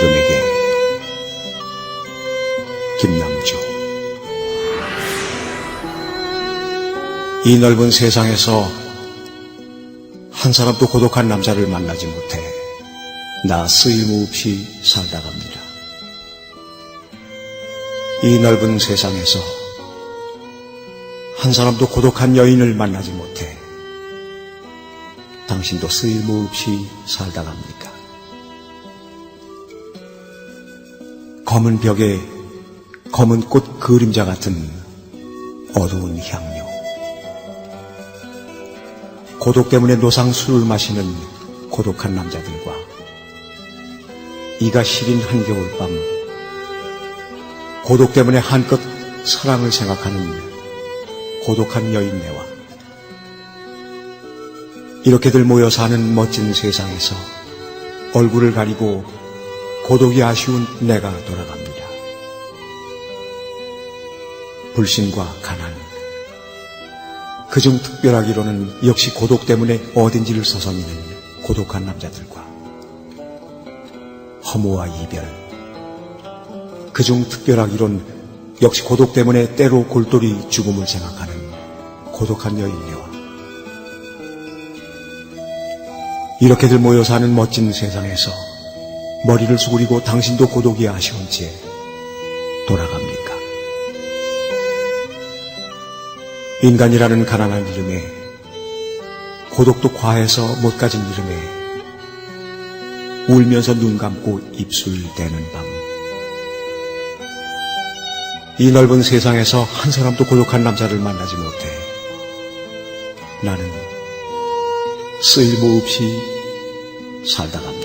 이름에게 김남주 이 넓은 세상에서 한 사람도 고독한 남자를 만나지 못해 나 쓰임없이 살다 갑니다. 이 넓은 세상에서 한 사람도 고독한 여인을 만나지 못해 당신도 쓰임없이 살다 갑니까? 검은 벽에 검은 꽃 그림자 같은 어두운 향료. 고독 때문에 노상 술을 마시는 고독한 남자들과 이가 시린 한겨울 밤 고독 때문에 한껏 사랑을 생각하는 고독한 여인네와 이렇게들 모여 사는 멋진 세상에서 얼굴을 가리고 고독이 아쉬운 내가 돌아갑니다. 불신과 가난, 그중 특별하기로는 역시 고독 때문에 어딘지를 서성이는 고독한 남자들과 허무와 이별, 그중 특별하기론 역시 고독 때문에 때로 골똘히 죽음을 생각하는 고독한 여인네와 이렇게들 모여 사는 멋진 세상에서 머리를 숙이고 당신도 고독이 아쉬운 채 돌아갑니까? 인간이라는 가난한 이름에 고독도 과해서 못 가진 이름에 울면서 눈 감고 입술 대는 밤. 이 넓은 세상에서 한 사람도 고독한 남자를 만나지 못해 나는 쓸모 없이 살다 갑니다.